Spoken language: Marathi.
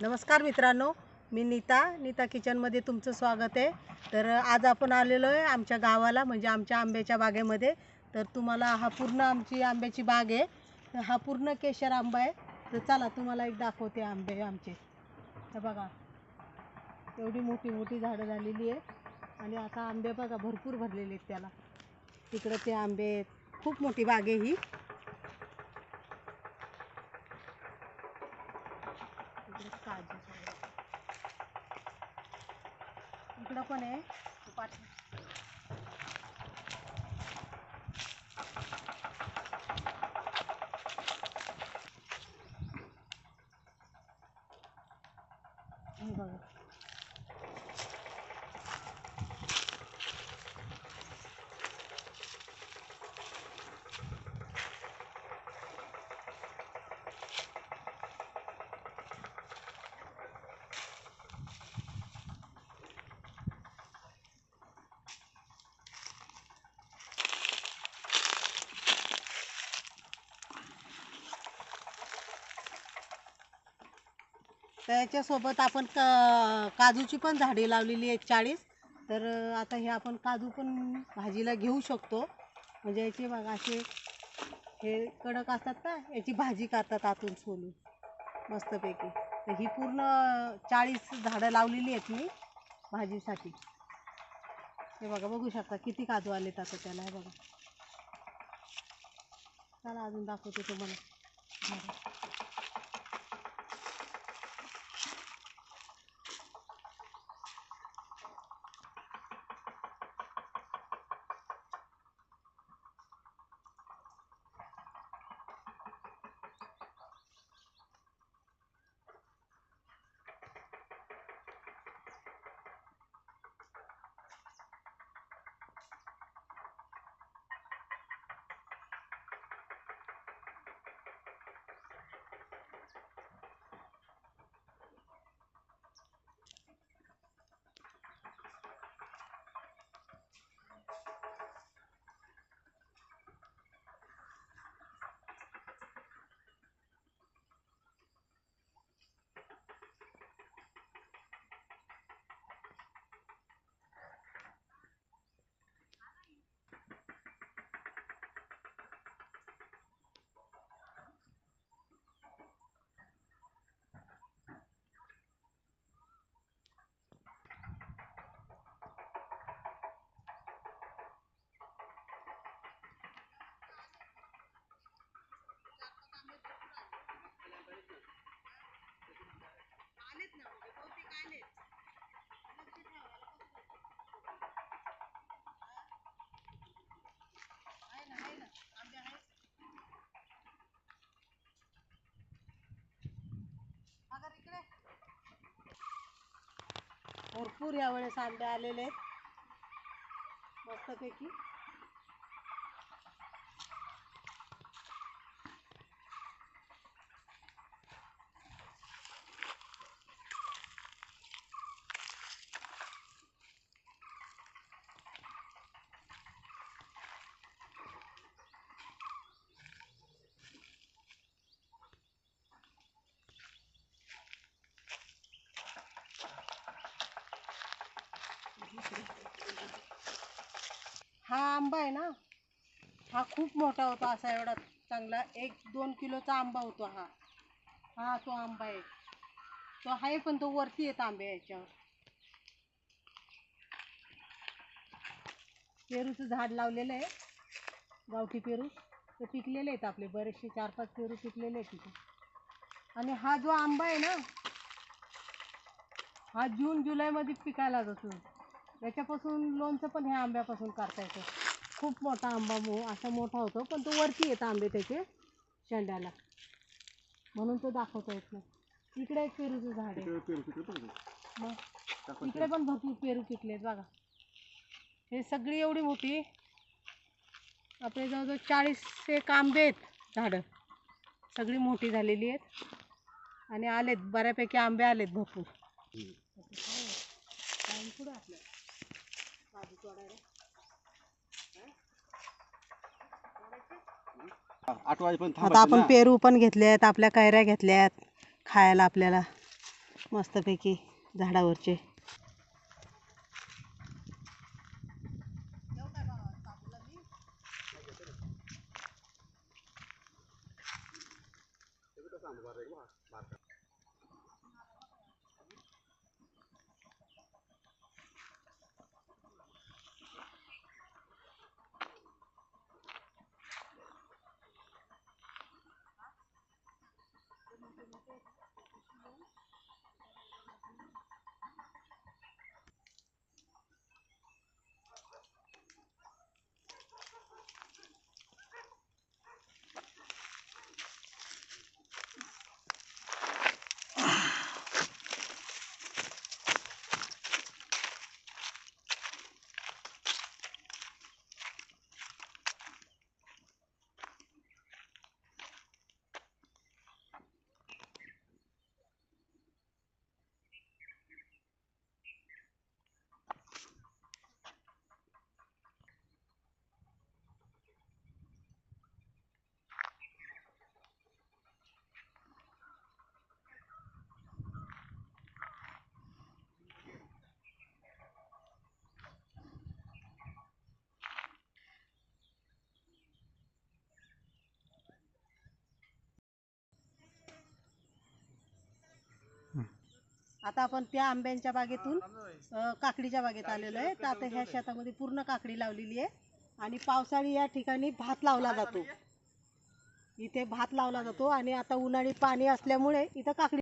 नमस्कार मित्रांनो मी नीता. नीता किचनमध्ये तुमचं स्वागत आहे. तर आज आपण आलेलो आहे आमच्या गावाला म्हणजे आमच्या आंब्याच्या बागेमध्ये. तर तुम्हाला हा पूर्ण आमची आंब्याची बाग आहे. तर हा पूर्ण केशर आंबा आहे. तर चला तुम्हाला एक दाखवते आंबे आमचे. तर बघा एवढी मोठी मोठी झाडं झालेली आहे आणि आता आंबे बघा भरपूर भरलेले आहेत त्याला. तिकडं ते आंबे खूप मोठी बाग आहे ही. इकडे काजू इकडं पण आहे? तो पाठी हे बघा. त्याच्यासोबत आपण क काजूची पण झाडे लावलेली आहेत चाळीस. तर आता हे आपण काजू पण भाजीला घेऊ शकतो. म्हणजे याची बघा असे हे कडक असतात ना याची भाजी करतात आतून सोलून. मस्तपैकी. तर ही पूर्ण चाळीस झाडं लावलेली आहेत मी भाजीसाठी. हे बघा बघू शकता किती काजू आलेत आता त्याला हे बघा. चला अजून दाखवते तुम्हाला. भरपूर यावेळेस आंबे आलेले आहेत. मस्तपैकी. हा आंबा आहे ना? हा खूप मोठा होता असा एवढा चांगला. एक दोन किलोचा आंबा होतो हा. हा तो आंबा आहे. तो आहे पण तो वरती येत आंबे याच्यावर. पेरूचं झाड लावलेलं आहे. गावठी पेरू. ते पिकलेले आहेत आपले. बरेचसे चार पाच पेरू पिकलेले आहेत तिथे आणि हा जो आंबा आहे ना हा जून जुलैमध्ये पिकायला जातो. याच्यापासून लोणचं पण ह्या आंब्यापासून करता येतं. खूप मोठा आंबा मो असा मोठा होतो पण तो वरती येतं आंबे त्याचे शेंड्याला. म्हणून तो दाखवता येत नाही. इकडे एक पेरूचं झाड आहे. मग इकडे पण भरपूर पेरू पिकलेत बघा. हे सगळी एवढी मोठी आपले जवळजवळ चाळीस एक आंबे आहेत झाडं. सगळी मोठी झालेली आहेत. आणि आलेत बऱ्यापैकी आंबे आलेत भरपूर टाइम कुठं आपल्याला काजू तोडायला आठ वाजेपर्यंत आता आपण पेरू पण घेतल्यात आपल्या कैऱ्या घेतल्यात खायला आपल्याला मस्तपैकी झाडावरचे. आता आपण त्या आंब्यांच्या बागेतून काकडीच्या बागेत आलेलो आहे. तर आता ह्या शेतामध्ये पूर्ण काकडी लावलेली आहे. आणि पावसाळी या ठिकाणी भात लावला जातो. इथे भात लावला जातो आणि आता उन्हाळी पाणी असल्यामुळे इथं काकडी